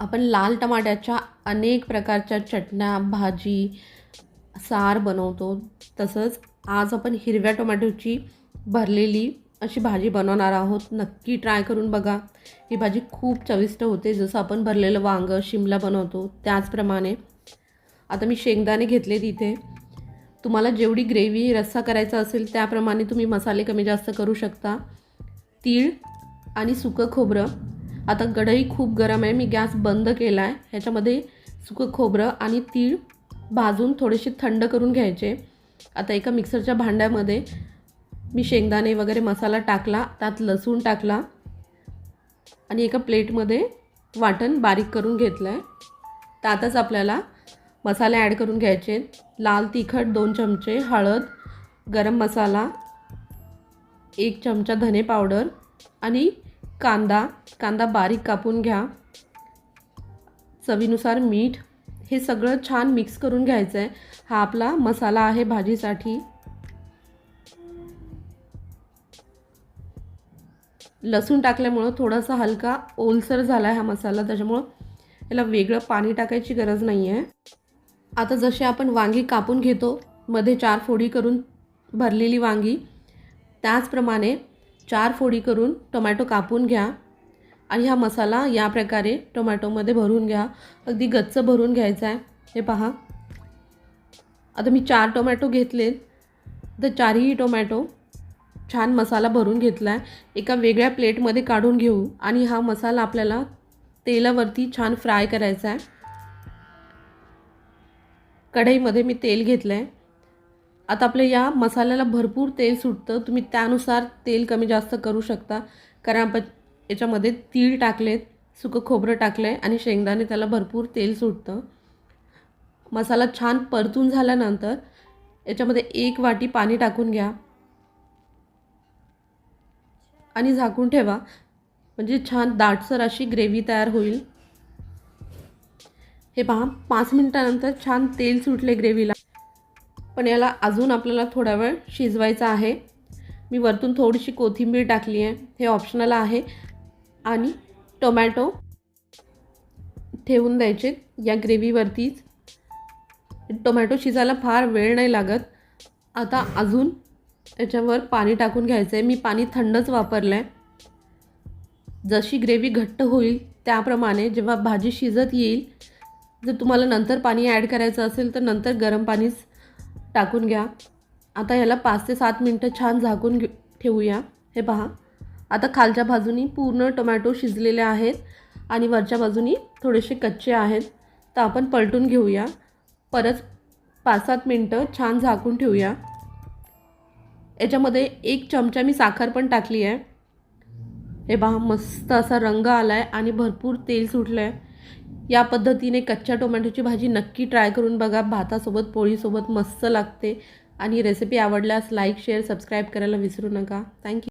आपण लाल टमाट्याच्या अनेक प्रकारच्या चटण्या भाजी सार बनवतो. तसंच आज आपण हिरव्या टोमॅटोची भरलेली अशी भाजी बनवणार आहोत. नक्की ट्राय करून बघा. ही भाजी खूप चविष्ट होते. जसं आपण भरलेलं वांगं शिमला बनवतो त्याचप्रमाणे. आता मी शेंगदाणे घेतले तिथे तुम्हाला जेवढी ग्रेव्ही रस्सा करायचा असेल त्याप्रमाणे तुम्ही मसाले कमी जास्त करू शकता. तीळ आणि सुकं खोबरं. आता कढई खूप गरम आहे. मी गॅस बंद केला आहे ह्याच्यामध्ये सुकं खोबरं आणि तीळ भाजून थोडेसे थंड करून घ्यायचे. आता एका मिक्सरच्या भांड्यामध्ये मी शेंगदाणे वगैरे मसाला टाकला त्यात लसूण टाकला आणि एका प्लेटमध्ये वाटण बारीक करून घेतलं आहे त्यातच आपल्याला मसाले ॲड करून घ्यायचे. लाल तिखट दोन चमचे हळद गरम मसाला एक चमचा धने पावडर आणि कांदा कांदा बारीक कापून घ्या. चवीनुसार मीठ. हे सगळं छान मिक्स करून घ्यायचं आहे हा आपला मसाला आहे भाजीसाठी. लसूण टाकल्यामुळं थोडासा हलका ओलसर झाला आहे हा मसाला त्याच्यामुळं याला वेगळं पाणी टाकायची गरज नाही आहे आता जसे आपण वांगी कापून घेतो मध्ये चार फोडी करून भरलेली वांगी त्याचप्रमाणे चार फोडी करून टोमॅटो कापून घ्या. आणि हा मसाला या प्रकारे टोमॅटोमध्ये भरून घ्या. अगदी गच्च भरून घ्यायचा आहे. हे पहा. आता मी चार टोमॅटो घेतले तर चारही टोमॅटो छान मसाला भरून घेतला आहे एका वेगळ्या प्लेटमध्ये काढून घेऊ. आणि हा मसाला आपल्याला तेलावरती छान फ्राय करायचा आहे. कढईमध्ये मी तेल घेतलं आहे आता आपल्या या मसाल्याला भरपूर तेल सुटतं. तुम्ही त्यानुसार तेल कमी जास्त करू शकता. कारण आपण याच्यामध्ये तीळ टाकलेत सुकं खोबरं टाकलं आहे आणि शेंगदाणे त्याला भरपूर तेल सुटतं. मसाला छान परतून झाल्यानंतर याच्यामध्ये एक वाटी पाणी टाकून घ्या. आणि झाकून ठेवा. म्हणजे छान दाटसर अशी ग्रेव्ही तयार होईल. हे पहा पाच मिनटानंतर छान तेल सुटले ग्रेव्हीला. पण याला अजून आपल्याला थोडा वेळ शिजवायचा आहे. मी वरतून थोडीशी कोथिंबीर टाकली आहे. हे ऑप्शनल आहे. आणि टोमॅटो ठेवून द्यायचे या ग्रेव्हीवरतीच टोमॅटो शिजायला फार वेळ नाही लागत. आता अजून याच्यावर पाणी टाकून घ्यायचं आहे. मी पाणी थंडच वापरलं आहे जशी ग्रेव्ही घट्ट होईल त्याप्रमाणे जेव्हा भाजी शिजत येईल जर तुम्हाला नंतर पाणी ॲड करायचं असेल तर नंतर गरम पाणीच टाकून घ्या. आता ह्याला पाच ते सात मिनटं छान झाकून घे ठेवूया. हे पहा. आता खालच्या बाजूनी पूर्ण टोमॅटो शिजलेले आहेत आणि वरच्या बाजूनी थोडेसे कच्चे आहेत. तर आपण पलटून घेऊया. परत पाच सात मिनटं छान झाकून ठेवूया. याच्यामध्ये एक चमचा मी साखर पण टाकली आहे. हे पहा मस्त असा रंग आला आहे आणि भरपूर तेल सुटलं आहे या पद्धतीने कच्च्या टोमॅटोची भाजी नक्की ट्राय करून बघा. भातासोबत पोळीसोबत मस्त लागते. आणि रेसिपी आवडल्यास लाईक शेअर सबस्क्राईब करायला विसरू नका. थँक्यू